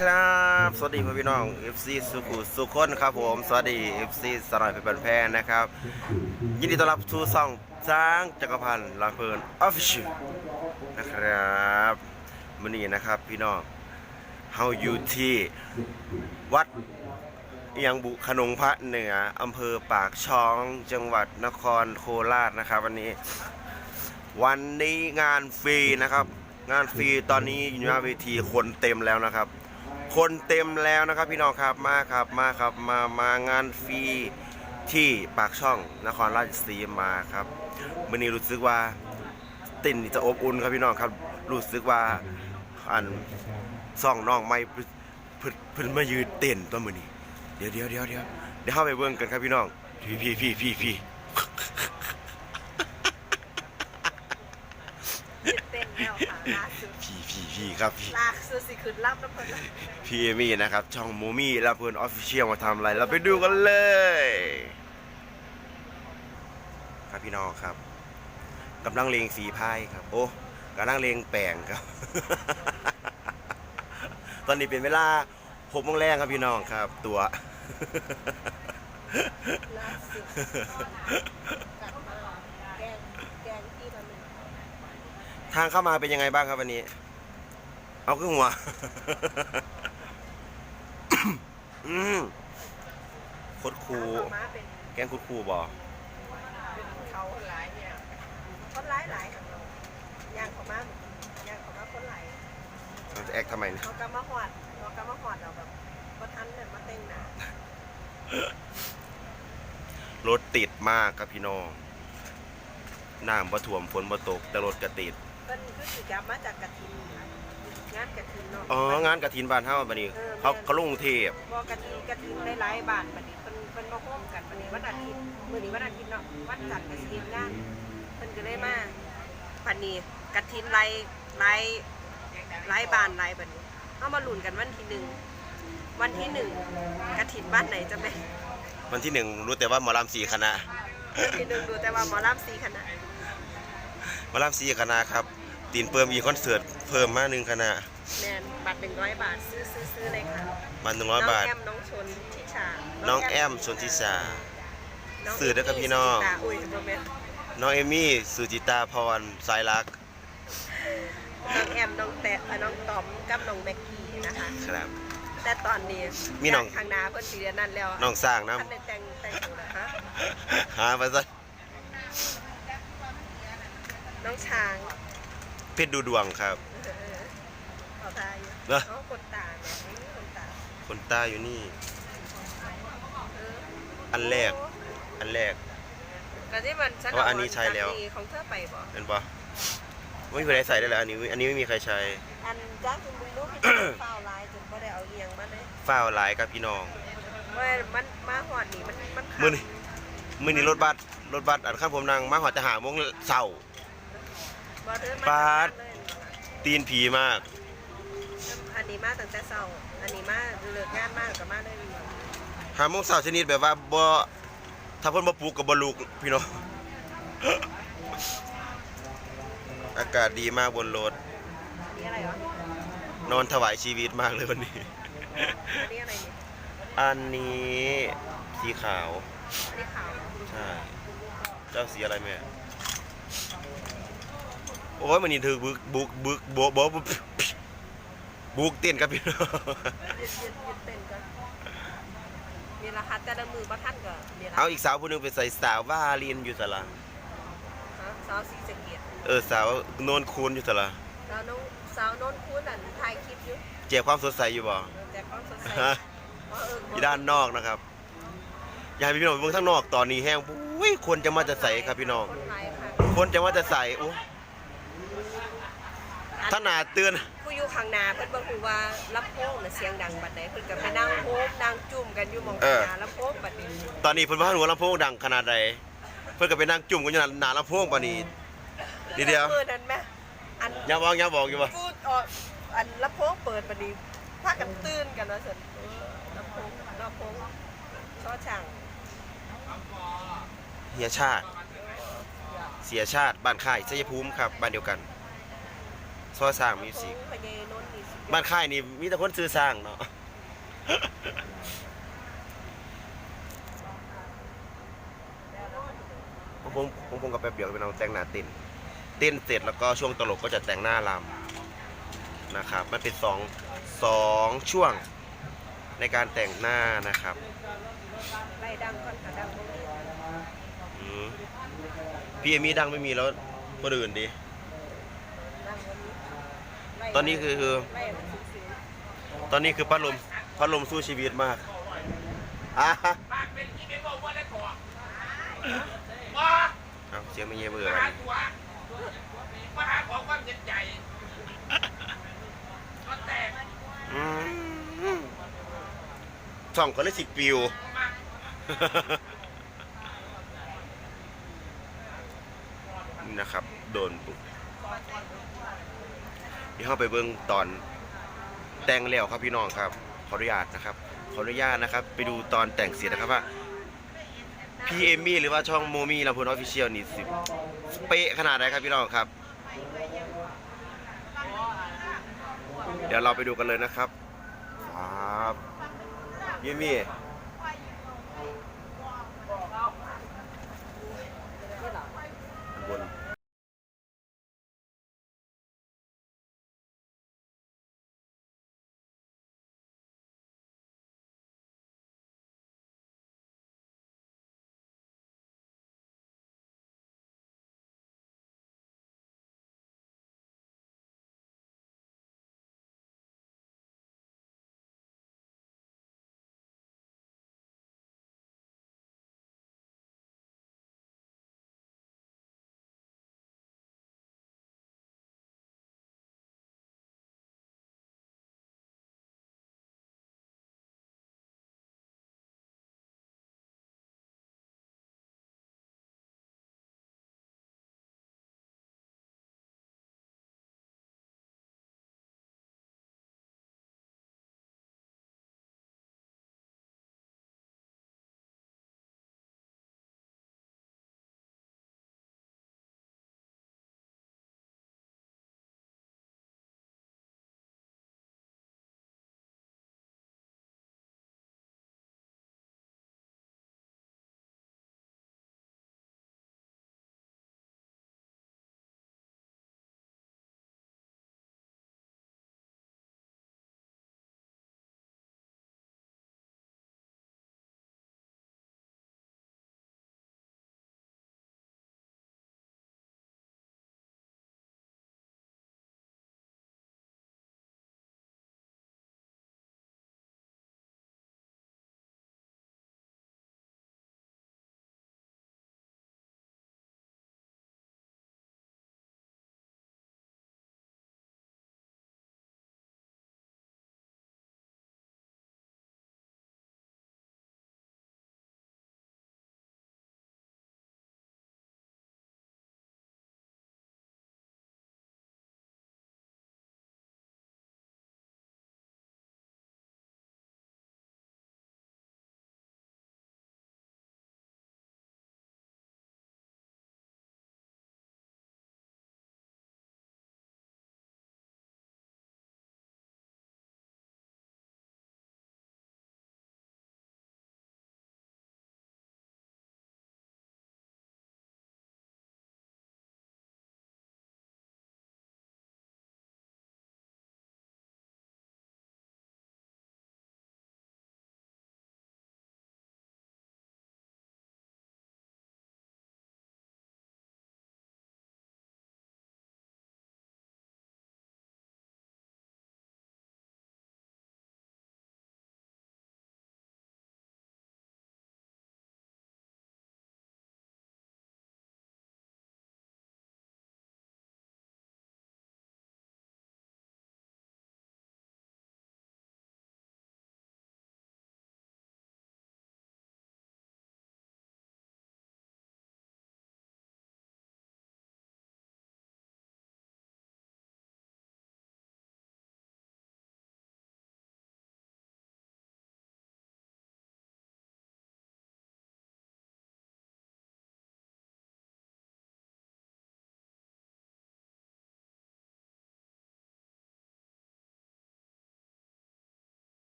ครับ สวัสดีพี่น้อง FC สุขุสุขคนครับผม สวัสดี FC สลายเป็นแพนนะครับ ยินดีต้อนรับสู่ช่องจ้างจักรพันธ์ลาเพลินออฟฟิเชียลนะครับวันนี้นะครับพี่น้องเฮาอยู่ที่วัดเอียงบุขนงพระเหนืออำเภอปากช่องจังหวัดนครโคราชนะครับ วันนี้ วันนี้งานฟรีนะครับ งานฟรีตอนนี้อยู่หน้าเวทีคนเต็มแล้วนะครับ คนเต็มแล้วนะครับพี่น้องครับมาครับมาครับมามางานฟรีที่ปากช่องนครราชสีมาครับมื่อนี้รู้สึกว่าติ่นจะอบอุ่นครับพี่น้องครับรู้สึกว่าอันซ่องน้องไม่พิ่นเพิ่นเพิ่นมายืนเต้นตัวมือนี้เดี๋ยวเดี๋ยวเดี๋ยวเดี๋ยวเดี๋ยวเข้าไปเบิ่งกันครับพี่น้องพี่พี่พี่พี่พี่ เต้นแล้วค่ะล่าสุด พี่พี่พี่ ครับพี่ล่าสุดสิขึ้นรับน้ำเพลินพี่เอมี่นะครับ ช่องมูมี่และเพื่อนออฟฟิเชียลมาทำอะไร เราไปดูกันเลย ครับพี่น้องครับกำลังเลงสีพายครับ โอ้กำลังเลงแปลงครับ ตอนนี้เป็นเวลาหกโมงแรงครับพี่น้องครับ ตัวล่าสุดกลับมาแกงแกงที่ละหนึ่งทางเข้ามาเป็นยังไงบ้างครับวันนี้ เอาขึ้นหัวอืมโคตรคูลเอามาเป็นแกงคุดคูลบอเป็นเขาหลายเนี่ยคนหลายหลายของเราย่างเขามาย่างเขามาคนหลายเราจะแอคทำไมเนะเขากำมาหอดเขากำมาหอดเราแบบก็ทันเลยมาเต้งหนารถติดมากครับพี่น้องน้ำบ่ท่วมฝนบ่ตกแต่รถก็ติดเป็นคือสิกลับมาจากกระทินค่ะ งานกระทินเนาะอ๋องานกระถินบ้านเฮาบัดนี้เออเขาเขาลงกรุงเทพบอกกระทินกระทินได้หลายบาทบัดนี้เพิ่นเพิ่นมาโฮมกันบัดนี้วันอาทิตย์มื้อนี้วันอาทิตย์เนาะวันจันทร์ก็สิเฮ็ดงานเพิ่นก็เลยมาปันนี้กระทินไล่ไล่ไล่บานไล่บัดนี้เอามาลุ้นกันวันที่หนึ่งวันที่หนึ่งกระถินบ้านไหนจะไปวันที่หนึ่งรู้แต่ว่าหมอลำสี่คณะวันที่หนึ่งดูแต่ว่าหมอลำสีคณะหมอลำสี่คณะครับ ตีนเพิ่มอีกคอนเสิร์ตเพิ่มมาหนึ่งคณะแมนบัตรหนึ่งร้อยบาทซื้อซื้อซื้อเลยค่ะมันหนึ่งร้อยบาท น้องแอมน้องชนทิชาน้องแอมชนทิชา น้งซื้อเด้อครับพี่น้อง สุจิตาอุ้ยโมเมนน้องเอมี่สุจิตาพรสายรักน้องแอมน้องแตะน้องตอมกับน้องแม็กกี้นะคะ ครับ แต่ตอนนี้มีน้องข้างหน้าเพิ่นสีเดือนนั้นแล้วะน้องสร้างน้ท่านได้แต่งแต่งตัวนะฮะำ หาไปซะน้องช้าง เพชรดูดวงครับเออเอาตาอยู่เหรอเอาคนตาเนี่ยไม่มีคนตาคนตาอยู่นี่เอออันแรก อันแรก แต่ที่มันฉันว่าอันนี้ใช้แล้ว จากนี้ของเธอไปบ่เป็นปะไม่มีใครใส่ได้เลยอันนี้อันนี้ไม่มีใครใช้อันจ้างคุณบุญรู้พี่ฟาวลายจนบ่ได้เอาเอียงมาเลยฝ้าวหลายกับพี่น้องว่ามันมาหอดนี่มันมันขาดมื้อนี้มื้อนี้รถบัสรถบัสอันขั้นผมนั่งมาหอดจะหาโมงเสาร์บ่เดิน ปาดเลยตีนผีมาก อันนี้มาตั้งแต่เช้าอันนี้มาเลิกงานมากก็มาได้ดีหาโมงเสาร์ชนิดแบบว่าบ่ถ้าเพิ่นบ่ปลูกก็บ่ลูกพี่น้อง อากาศดีมากบนรถ อันนี้อะไรวะนอนถวายชีวิตมากเลยวันนี้ อันนี้อะไรนี่อันนี้สีขาว อันนี้ขาวเหรอใช่ เจ้าสีอะไรแม่ โอ้ยมันนี่ถือบึกบุกบึกโบะโบะบุกบุกเต้นกับพี่น้องนี่ละคะแต่ละมือบ่ทันก็นี่ละเอาอีกสาวผู้หนึงไปใส่สาวว่าเรียนอยู่สละฮะสาวสีสะเกียดเออสาวโนนคูนอยู่สละสาวน้องสาวโนนคูนอันถ่ายคลิปอยู่เจ็บความสดใสอยู่บ่แต่ความสดใสอยู่ด้านนอกนะครับอยากพี่น้องเบิ่งข้างนอกตอนนี้แห้งอุ้ยคนจะมาจะใส่ครับพี่น้อง คนไทยค่ะคนจะมาจะใส่โอ้ ถ้าหนาเตือนผู้อยู่ข้างหน้าเพิ่นบ่ฮู้ว่าลำโพงน่ะเสียงดังบัดใดเพิ่นก็ไปนั่งโฮมนั่งจุ่มกันอยู่หมองเอข้างอหน้าลำโพงบัดนี้ตอนนี้เพิ่นว่าหัวลำโพงดังขนาดใดเพิ่นก็ไปนั่งจุ่มกันอยู่หน้าลำโพงปานนี้นิดเดียวมื้อนั้นแม่อันอย่าบอกอย่าบอกอยู่ว่าพูดออกอันลำโพงเปิดบัดนี้พากันตื่นกันว่าซั่นเออลำโพงลำโพงช่อช่างเฮียชาติ เสียชาติบ้านค่ายชัยภูมิครับบ้านเดียวกัน ซอยสร้างมิวสิกพญานนท์นี่สุดยอดบ้านค่ายนี่มีแต่คนซื้อสร้างเนาะ ผมผมผมผมกับแป๊บเดียวเป็นเอาแต่งหน้าเต้นเต้นเสร็จแล้วก็ช่วงตลกก็จะแต่งหน้ารำนะครับ มันเป็นสองสองช่วงในการแต่งหน้านะครับไล่ดังก่อนกับดังบ่มีอืมพี่เอมี่ดังไม่มีแล้วคนอื่นดีดังบ่มีไล่ ตอนนี้คือคือไล่มันสูงตอนนี้คือพัดลมพัดลมสู้ชีวิตมากอะปากเป็นอีเมลบอกว่าได้ก่อนมาเอาเสียงไม่เงี้ยเบื่อมาไปหาตัวมาหาของความเย็นใจก็แตกอืมส่องก็เลยสิปิวมานี่นะครับ โดนปุ๊บ นี่เข้าไปเบิ้งตอนแต่งแล้วครับพี่น้องครับ ขออนุญาตนะครับ ขออนุญาตนะครับ ไปดูตอนแต่งเสร็จนะครับว่าพี่เอมี่หรือว่าช่องโมมี่ลำพูนออฟฟิเชียลนี่สิเป๊ะขนาดไหนครับพี่น้องครับ เดี๋ยวเราไปดูกันเลยนะครับ ครับเยมี่